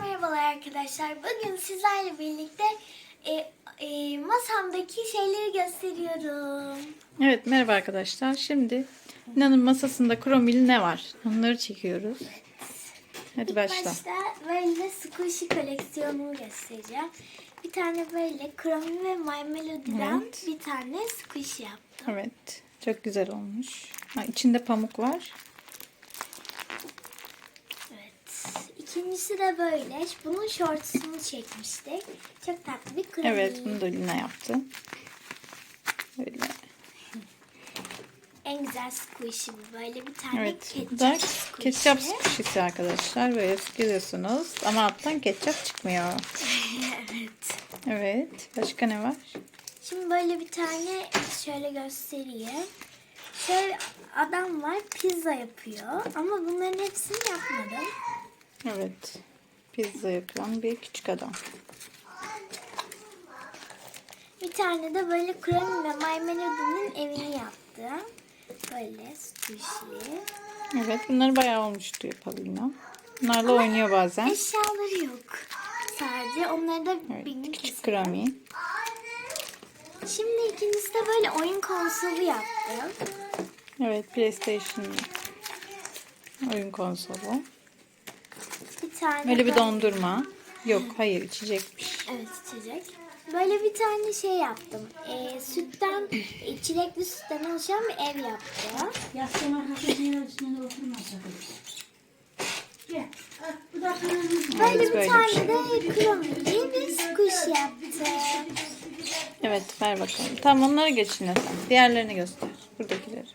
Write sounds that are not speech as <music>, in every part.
merhabalar arkadaşlar. Bugün sizlerle birlikte e, e, masamdaki şeyleri gösteriyorum. Evet merhaba arkadaşlar. Şimdi Lina'nın masasında kromil ne var? Onları çekiyoruz. Hadi İlk başla. başta böyle squishy koleksiyonumu göstereceğim. Bir tane böyle Chromie ve My Melody'den Evet. bir tane squishy yaptım. Evet. Çok güzel olmuş. Ha, içinde pamuk var. Evet. İkincisi de böyle. Bunun shortsunu çekmiştik. Çok tatlı bir Chromie. Evet bunu da Lina yaptı. Böyle. En güzel squishy bu. Böyle bir tane Evet. ketçap da squishy. ketçap squishy'si arkadaşlar. Böyle sıkıyorsunuz ama alttan ketçap çıkmıyor. <laughs> evet. Evet. Başka ne var? Şimdi böyle bir tane şöyle göstereyim. Şöyle adam var pizza yapıyor ama bunların hepsini yapmadım. Evet. Pizza yapan bir küçük adam. Bir tane de böyle Krem ve My Melody'nin evini yaptım. Böyle squishy. Evet. Bunları bayağı olmuştu yapalı Lina. Bunlarla oynuyor bazen. Eşyaları yok. Sadece onları da bir gün Evet. Küçük keserim. krami. Şimdi ikincisi de böyle oyun konsolu yaptım. Evet, PlayStation oyun konsolu. Tane Böyle bir dondurma. Yok, hayır içecekmiş. Evet içecek. Böyle bir tane şey yaptım. Ee, sütten, çilekli sütten oluşan bir ev yaptım. Yastığın arkasının üstünde oturma sakın. Gel. Bu da kırmızı. Böyle Evet, bir böyle bir tane şey. de kromili bir squish yaptım. Evet, ver bakalım. Tamam onları geçin sen. Diğerlerini göster. Buradakileri.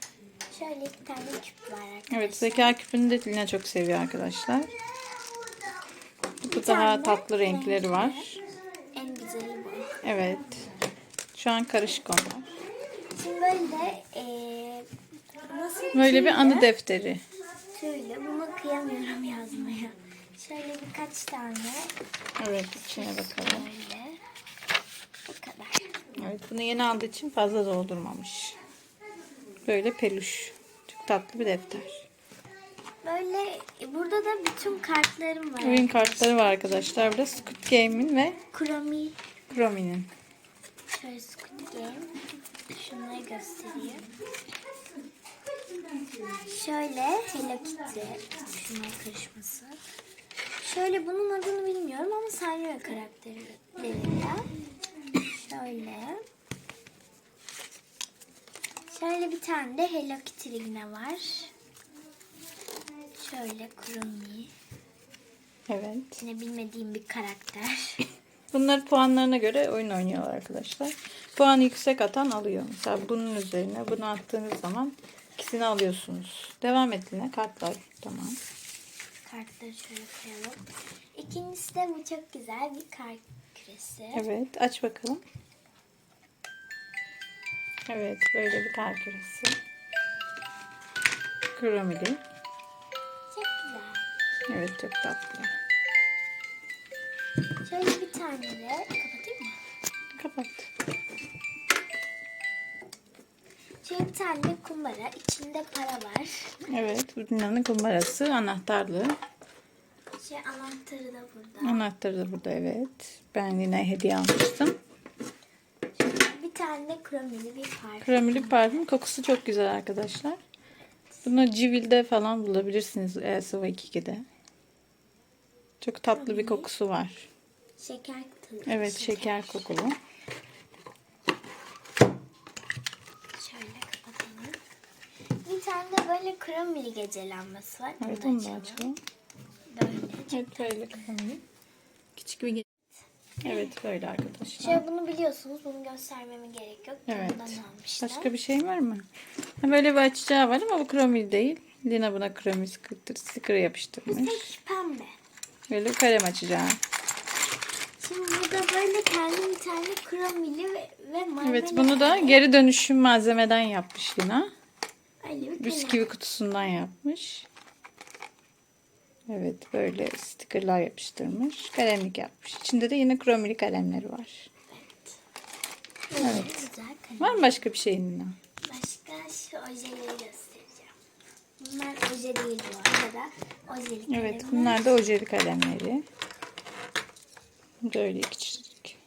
Şöyle bir tane küp var arkadaşlar. Evet, zeka küpünü de Lina çok seviyor arkadaşlar. Bir daha tatlı renkleri var. En güzeli bu. Evet. Şu an karışık onlar. Şimdi böyle ee, nasıl Böyle bir anı defteri. Tüylü. Bunu kıyamıyorum yazmaya. Şöyle birkaç tane Evet, içine bakalım. böyle. Bu kadar. Evet, bunu yeni aldığı için fazla doldurmamış. Böyle peluş. Çok tatlı bir defter. Böyle e, burada da bütün kartlarım var. Oyun kartları var arkadaşlar. Burada Squid Game'in ve Kromi. Chrome'nin. Şöyle Squid Game. Şunları göstereyim. Şöyle Hello Kitty. Şunlar karışması. Şöyle bunun adını bilmiyorum ama Sanrio karakterlerinden. Şöyle. Şöyle bir tane de Hello Kitty yine var. Şöyle Kromi. Evet. Yine bilmediğim bir karakter. <laughs> Bunlar puanlarına göre oyun oynuyorlar arkadaşlar. Puanı yüksek atan alıyor. Mesela bunun üzerine bunu attığınız zaman ikisini alıyorsunuz. Devam et yine kartlar. Tamam. Kartları şöyle koyalım. İkincisi de bu çok güzel bir kart küresi. Evet. Aç bakalım. Evet. Böyle bir kar küresi. Kromili. Evet. Çok tatlı. Şöyle bir tane de kapatayım mı? Kapat. Şöyle bir tane de kumbara. İçinde para var. Evet. Bu Dina'nın kumbarası. Anahtarlı. Şey anahtarı da burada. Anahtarı da burada evet. Ben yine hediye almıştım. Bir tane de kromili bir parfüm. Kremli parfüm kokusu çok güzel arkadaşlar. Bunu Civil'de falan bulabilirsiniz Elsevier 2'de. Çok tatlı bir kokusu var. Şeker tadı. Evet şeker kokulu. Şöyle kapatalım. Bir tane de böyle kromili gece lambası var. Evet onu da açalım. Böyle. Evet böyle kremli. Küçük bir Evet böyle arkadaşlar. Şöyle bunu biliyorsunuz. Bunu göstermeme gerek yok. Evet. Başka bir şey var mı? Ha, Böyle bir açacağı var ama bu kromil değil. Lina buna kromil sticker, Bu yapıştırmış. tek pembe. Böyle kalem açacağı. Şimdi burada böyle kendi bir tane kromili ve, ve marmelat. Evet bunu da geri dönüşüm malzemeden yapmış Lina. Öyle bir. Bisküvi kutusundan yapmış. Evet böyle stickerlar yapıştırmış. Kalemlik yapmış. İçinde de yine kromili kalemleri var. Böyle Evet. Güzel kalem. Var mı başka bir şeyin Lina? Başka şu ojeleri. Bunlar oje değil bu arada. Ojeli Evet kalemler. bunlar da ojeli kalemleri. Böyle iki çizik.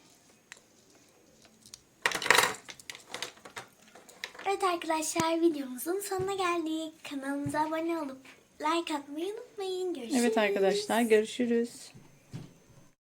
Evet arkadaşlar videomuzun sonuna geldik. Kanalımıza abone olup like atmayı unutmayın. Görüşürüz. Evet arkadaşlar görüşürüz.